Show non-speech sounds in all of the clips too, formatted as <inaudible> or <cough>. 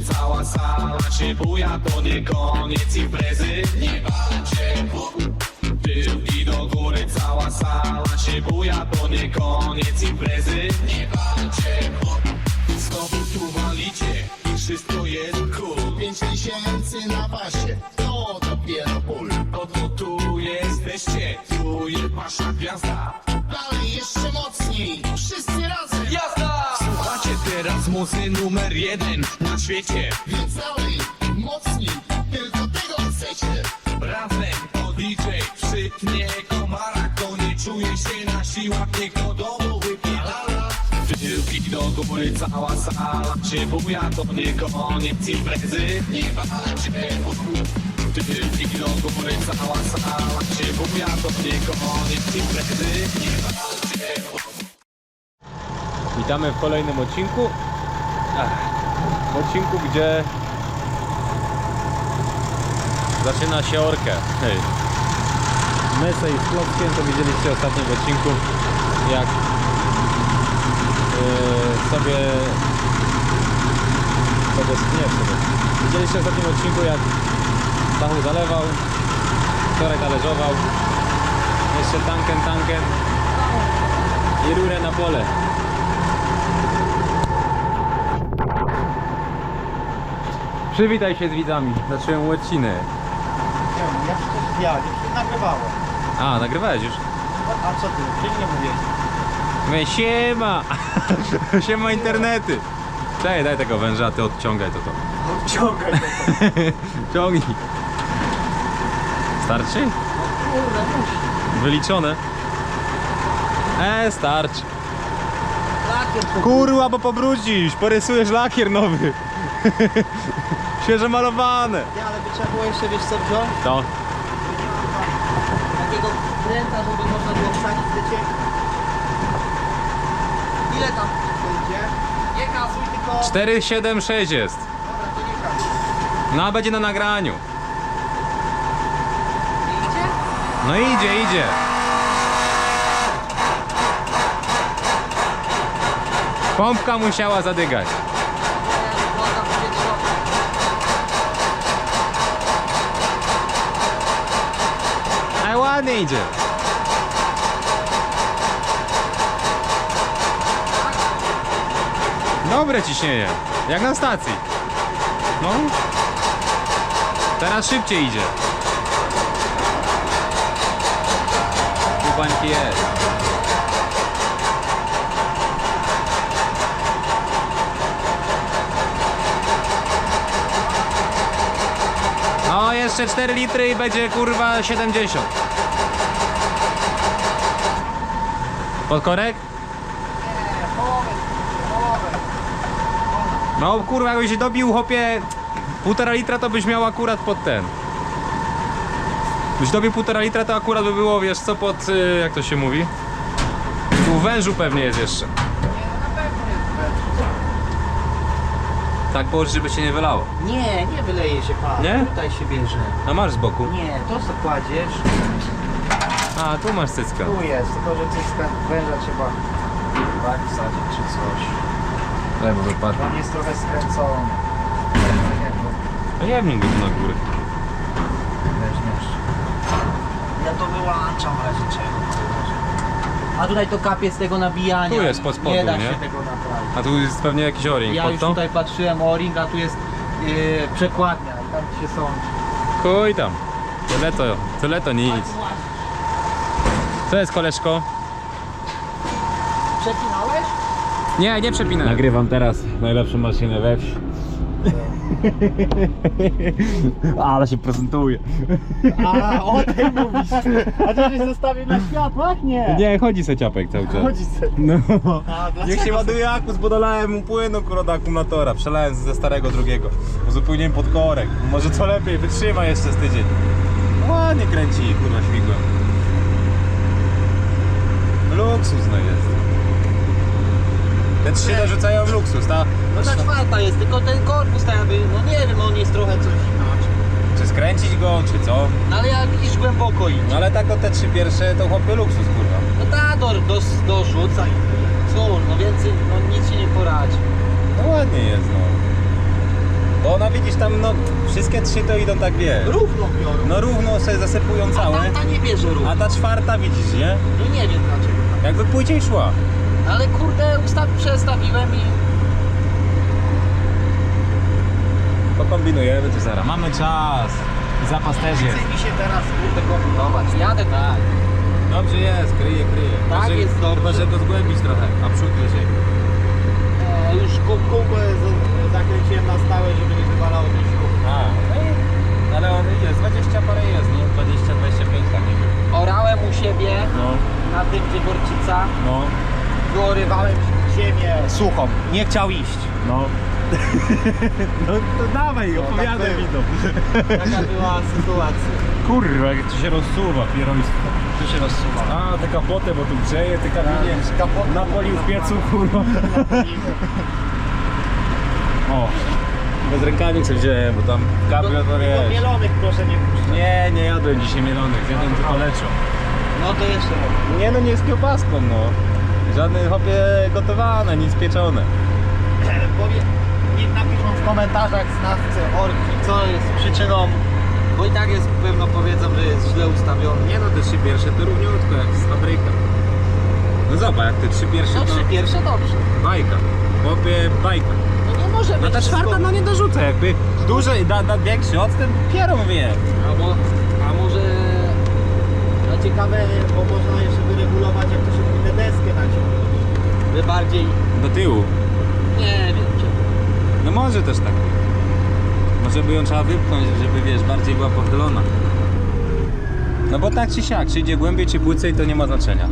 cała sala się buja To nie koniec imprezy Nie walcie Tyłki do góry. Cała sala się buja To nie koniec imprezy Nie walcie Znowu tu walicie i wszystko jest cool. Pięć tysięcy na pasie, muzy numer jeden na świecie. Więc dalej, mocniej, tylko tego chcecie. Razem to DJ przytnie komara Kto nie czuje się na siłach, niech do domu. Wypierdala Tyłki do góry, cała sala się buja To nie koniec imprezy, nie walcie Tyłki do góry, cała sala się buja To nie koniec imprezy, nie walcie Witamy w kolejnym odcinku. W odcinku, gdzie zaczyna się orkę. Hej. Mesej z klockiem to widzieliście w odcinku, jak yy, sobie sobie nie sobie. Widzieliście w ostatnim odcinku, jak Stachu zalewał, wczoraj talerzował, jeszcze tanken, tanken i rurę na pole. Przywitaj się z widzami. Zacząłem odcinek. Ja przecież ja, nie nagrywałem. A, nagrywałeś już? A, co ty? Czyli nie mówię. Mówię, siema! <laughs> siema internety! Daj, daj tego węża, ty odciągaj to to. No ciągaj to. <laughs> Ciągnij. Starczy? Kurde, musi. Wyliczone. E, starczy. Lakier po Kurwa, bo pobrudzisz, porysujesz lakier nowy. <laughs> Świeżo malowane. Nie, ale by trzeba było jeszcze, wiesz co wziąć? To. Takiego pręta, żeby można było wsadzić, wiecie? Ile tam będzie? Nie kasuj, tylko... 476 jest. Dobra, to nie kasuj. No, będzie na nagraniu. Nie idzie? No idzie, idzie. Pompka musiała zadygać. A ładnie idzie. Dobre ciśnienie. Jak na stacji. No. Teraz szybciej idzie. Tu jest. No, jeszcze 4 litry i będzie kurwa 70. Podkorek? No kurwa, jakbyś się dobił chłopie półtora litra, to byś miał akurat pod ten. Byś dobił półtora litra, to akurat by było, wiesz co, pod, y, jak to się mówi? U wężu pewnie jest jeszcze. Nie, na pewno jest bez. Tak położyć, żeby się nie wylało. Nie, nie wyleje się pan. Nie? Tutaj się bierze. A masz z boku. Nie, to co kładziesz, A, tu masz cycka. tu jest, tylko że cyska węża trzeba tak wsadzić czy coś. Może patrz. On jest trochę skręcony. A ja bym go tu na górę. weźmiesz. Ja to wyłączam w razie czego. A tutaj to kapie z tego nabijania. Tu jest pod spodu, Nie da nie? się tego naprawić. A tu jest pewnie jakiś o-ring Ja pod już to? tutaj patrzyłem o ring, a tu jest yy, przekładnia i tam się sądzi. Chuj tam. Tyle to, tyle to nic. Co jest koleżko? Przepinałeś? Nie, nie przepinaj. Nagrywam teraz najlepszą maszynę we wsi. <laughs> Ale się prezentuje. A, o tym mówisz. A to się zostawił na światłach? Nie. Nie, chodzi se ciapek cały czas. Chodzi sobie. No. A, Niech się ładuje akus, bo dolałem mu płynu kurwa do akumulatora. Przelałem ze starego drugiego. Uzupełniłem pod korek. Może co lepiej, wytrzyma jeszcze z tydzień. No Ładnie kręci kurwa śmigłem. Luksus no jest. Te trzy dorzucają w luksus, ta? No ta czwarta jest, tylko ten korpus tak jakby, no nie wiem, on jest trochę coś inaczej. Czy skręcić go, czy co? No ale jak widzisz głęboko idzie. No ale tak o te trzy pierwsze to chłopie luksus kurwa. No ta do, do, dorzuca i cóż, no więcej, no nic się nie poradzi. No ładnie jest no. widzisz tam, no wszystkie trzy to idą tak wiesz. Równo biorą. No równo sobie zasypują A całe. tamta nie bierze równo. A ta czwarta widzisz, nie? No nie wiem dlaczego. Jakby płyciej szła. Ale kurde, ustaw, przestawiłem i... Pokombinujemy to zaraz. Mamy czas. Zapas też jest. Chce mi się teraz kurde kombinować. Jadę tak. Dobrze jest, kryje, kryje. Tak, Chyba, że- jest dobrze. Chyba, że go zgłębić trochę, a przód wyżej. E, już kół- kółko z- zakręciłem na stałe, żeby nie wywalało tej śruby. A, no i, ale on jest, 20 parę jest, nie? 20, 25 tak nie wiem. Orałem u siebie No, na tym, gdzie Borczyca. no, Wyorywałem ziemię suchą. Nie chciał iść. no. <laughs> no to dawaj, opowiadaj mi to. Taka była sytuacja. Kurwa, jak to się rozsuwa, pieroństwo. Tu się rozsuwa. A, te kapoty, bo tu grzeje, te kabinie. kapoty. Napolił w piecu, kurwa. <laughs> O, bez rękawik sobie wziąłem, bo tam kabrio to wiesz. Mielonych proszę nie puszczać. Nie, nie jadłem dzisiaj mielonych, zjadłem tylko leczą. No to jeszcze raz. Nie no, nie z kiełbaską, no. Żadne hopie gotowane, nic pieczone. <clears throat> Powie, niech napiszą w komentarzach znawcy orki, co jest przyczyną, bo i tak jest pewno powiedzą, że jest źle ustawiony. Nie no, te trzy pierwsze to równiutko, jak z fabryka. No zobacz, jak te trzy pierwsze No to trzy pierwsze dobrze. bajka. Chłopie, bajka. No nie może No być ta wszystko- czwarta no nie dorzuca, jakby duży, da, da większy odstęp, pierą wie. Albo, no ciekawe, bo można jeszcze wyregulować, jak to się tę deskę naciągnąć. By bardziej, Do tyłu. nie wiem, czy... No może też tak. Może by ją trzeba wypchnąć, żeby wiesz, bardziej była pochylona. No bo tak czy siak, czy idzie głębiej, czy płycej, to nie ma znaczenia.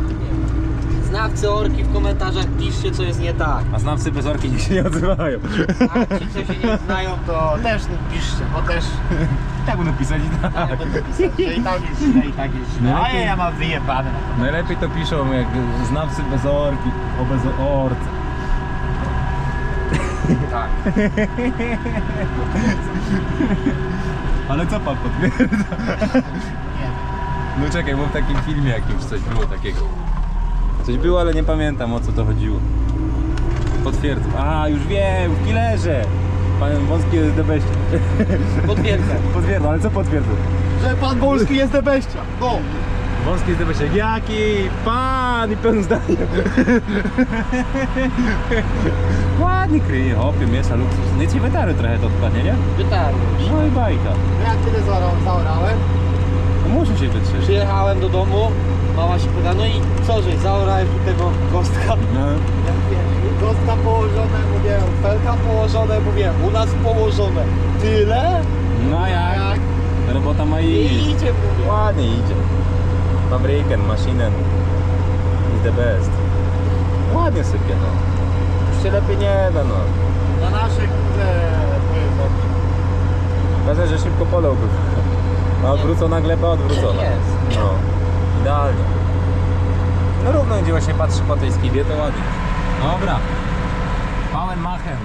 Znawcy orki w komentarzach piszcie, co jest nie tak. A znawcy bez orki nikt się nie odzywają. A ci, co się nie znają, to też piszcie, bo też Tak będą pisać i ja tak. będę pisać, że i tak jest źle, i tak jest źle. A ja, ja mam wyjebane. Najlepiej to piszą jak znawcy bez orki, o bez orce. Tak. Ale co pan potwierdza? No czekaj, bo w takim filmie jakimś coś było takiego. Coś było, ale nie pamiętam o co to chodziło. Potwierdzam. A, już wiem, w killerze. Pan Wąski jest debeście. <laughs> Potwierdzam. Potwierdzam, ale co potwierdzam? Że pan Wolski jest debeścia. Go! Wąski jest debeście. Jaki pan i pełen zdania. <laughs> Ładnie kryje, hopie, miesza, luksus. Nie ci wetary trochę to odpadnie, nie? Wytarłem. No i bajka. Jak tyle zaorałem, No muszę się wytrzeć. przyjechałem do domu, mama się pyta, no i co, że zaorałem tu tego kostka? No. Jak wiesz, kostka położone, mówię, felka położone, mówię, u nas położone. Tyle? No jak? Robota ma I iść. idzie, mówię. Ładnie idzie. Fabryken, maszynę. Is the best. Ładnie sypie, no. Już się lepiej nie da, no. Na naszych, kurde. Ważne, że szybko polał był. A odwrócona gleba odwrócona. Jest. No. Idealnie. No równo idzie właśnie patrzy po tej skibie, to ładnie. Dobra. Małen machen.